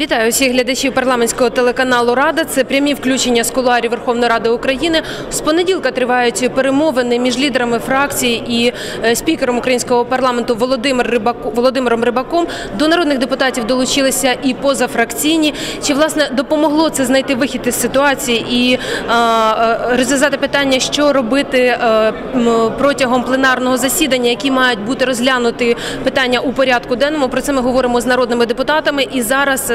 Вітаю всіх глядачів парламентського телеканалу Рада. Це прямі включення з кулуарів Верховної Ради України. З понеділка тривають перемовини між лідерами фракцій і е, спікером українського парламенту Володимир Рибаку, Володимиром Рибаком. До народних депутатів долучилися і позафракційні. Чи власне допомогло це знайти вихід із ситуації і е, е, розв'язати питання, що робити протягом пленарного засідання, які мають бути розглянуті питання у порядку денному? Про це ми говоримо з народними депутатами. І зараз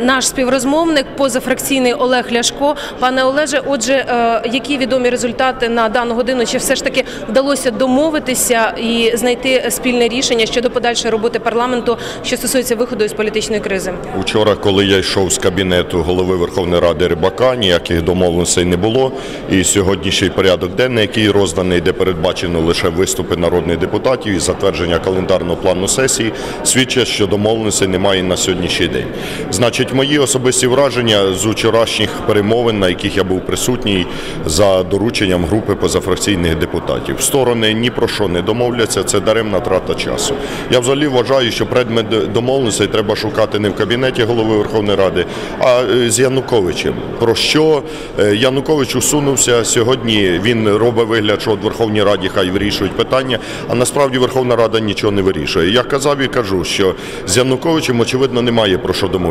наш співрозмовник, позафракційний Олег Ляшко. Пане Олеже, отже, е, які відомі результати на дану годину? Чи все ж таки вдалося домовитися і знайти спільне рішення щодо подальшої роботи парламенту, що стосується виходу із політичної кризи? Вчора, коли я йшов з кабінету голови Верховної Ради Рибака, ніяких домовленостей не було. І сьогоднішній порядок денний, який розданий, де передбачено лише виступи народних депутатів і затвердження календарного плану сесії, свідчать, що домовленостей немає на сьогоднішній день. Значить, мої особисті враження з вчорашніх перемовин, на яких я був присутній за дорученням групи позафракційних депутатів. Сторони ні про що не домовляться, це даремна трата часу. Я взагалі вважаю, що предмет домовленостей треба шукати не в кабінеті голови Верховної Ради, а е, з Януковичем. Про що е, Янукович усунувся сьогодні? Він робить вигляд, що от Верховній Раді хай вирішують питання, а насправді Верховна Рада нічого не вирішує. Я казав і кажу, що з Януковичем очевидно немає про що домовлятися.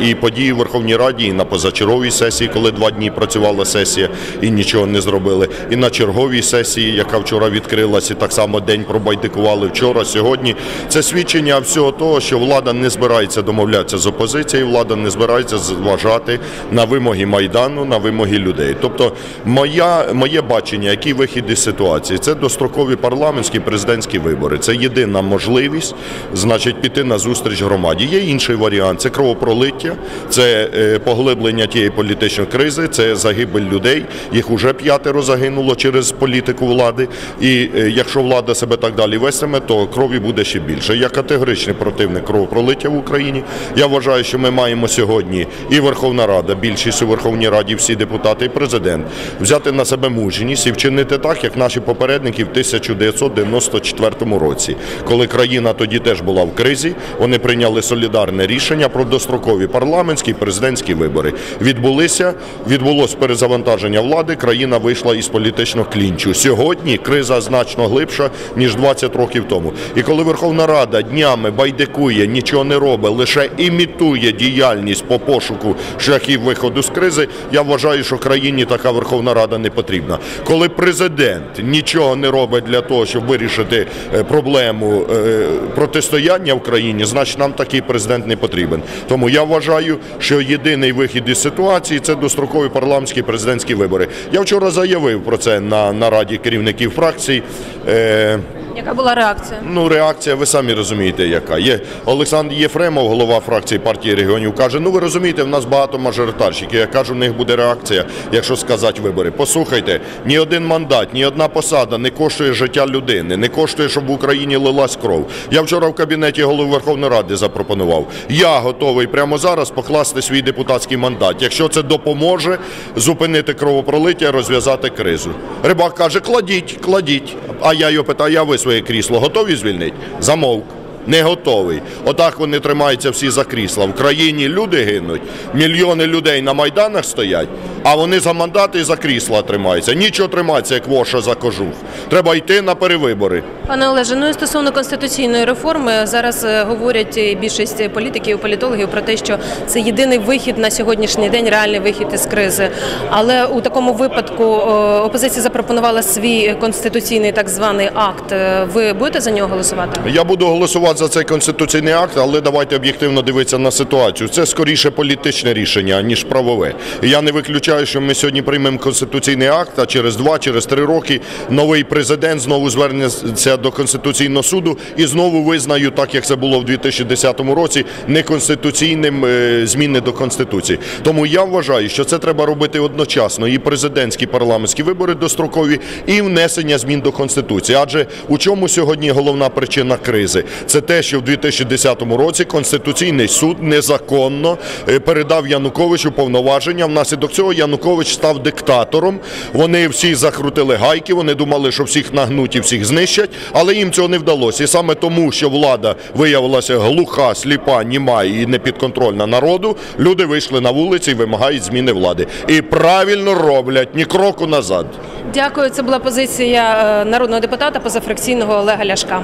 І події в Верховній Раді, і на позачерговій сесії, коли два дні працювала сесія і нічого не зробили, і на черговій сесії, яка вчора відкрилася, і так само день пробайдикували вчора, сьогодні. Це свідчення всього того, що влада не збирається домовлятися з опозицією, влада не збирається зважати на вимоги майдану, на вимоги людей. Тобто, моя моє бачення, який вихід із ситуації, це дострокові парламентські президентські вибори. Це єдина можливість, значить, піти на зустріч громаді. Є інший варіант це кровопролиття, це е, поглиблення тієї політичної кризи, це загибель людей. Їх уже п'ятеро загинуло через політику влади. І е, якщо влада себе так далі вестиме, то крові буде ще більше. Я категоричний противник кровопролиття в Україні. Я вважаю, що ми маємо сьогодні і Верховна Рада, більшість у Верховній Раді, всі депутати, і президент взяти на себе мужність і вчинити так, як наші попередники в 1994 році, коли країна тоді теж була в кризі. Вони прийняли солідарне рішення про дострокові парламентські і президентські вибори. Відбулися, відбулось перезавантаження влади. Країна вийшла із політичного клінчу. Сьогодні криза значно глибша ніж 20 років тому. І коли Верховна Рада днями байдикує, нічого не робить, лише імітує діяльність по пошуку шляхів виходу з кризи, я вважаю, що країні така Верховна Рада не потрібна. Коли президент нічого не робить для того, щоб вирішити е, проблему е, протистояння в країні, значить нам такий президент не потрібен. Тому я вважаю, що єдиний вихід із ситуації це дострокові парламентські президентські вибори. Я вчора заявив про це на нараді керівників фракцій. Е, Яка була реакція? Ну, реакція, ви самі розумієте, яка є. Олександр Єфремов, голова фракції партії регіонів, каже: Ну ви розумієте, в нас багато мажоритарщиків. Я кажу, в них буде реакція, якщо сказати вибори. Послухайте, ні один мандат, ні одна посада не коштує життя людини, не коштує, щоб в Україні лилась кров. Я вчора в кабінеті голови Верховної Ради запропонував. Я готовий прямо зараз покласти свій депутатський мандат, якщо це допоможе зупинити кровопролиття, розв'язати кризу. Рибак каже: кладіть, кладіть. А я його питаю, а ви своє крісло готові звільнити? Замовк. Не готовий. Отак вони тримаються всі за крісла. В країні люди гинуть, мільйони людей на майданах стоять, а вони за мандати і за крісла тримаються. Нічого тримається, як воша за кожух. Треба йти на перевибори. Пане Олеже, ну і стосовно конституційної реформи, зараз е, говорять більшість політиків, політологів про те, що це єдиний вихід на сьогоднішній день, реальний вихід із кризи. Але у такому випадку е, опозиція запропонувала свій конституційний так званий акт. Е, Ви будете за нього голосувати? Я буду голосувати за цей конституційний акт, але давайте об'єктивно дивитися на ситуацію. Це скоріше політичне рішення, ніж правове. Я не виключаю, що ми сьогодні приймемо конституційний акт, а через два, через три роки новий президент знову звернеться до Конституційного суду і знову визнаю, так як це було в 2010 році, неконституційним е, зміни до Конституції. Тому я вважаю, що це треба робити одночасно і президентські парламентські вибори дострокові, і внесення змін до Конституції. Адже у чому сьогодні головна причина кризи? Це те, що в 2010 році Конституційний суд незаконно е, передав Януковичу повноваження. Внаслідок цього Янукович став диктатором. Вони всі закрутили гайки, вони думали, що всіх нагнуть і всіх знищать, але їм цього не вдалося. І саме тому, що влада виявилася глуха, сліпа, німа і непідконтрольна народу, люди вийшли на вулиці і вимагають зміни влади. І правильно роблять, ні кроку назад. Дякую. Це була позиція е, народного депутата позафракційного Олега Ляшка.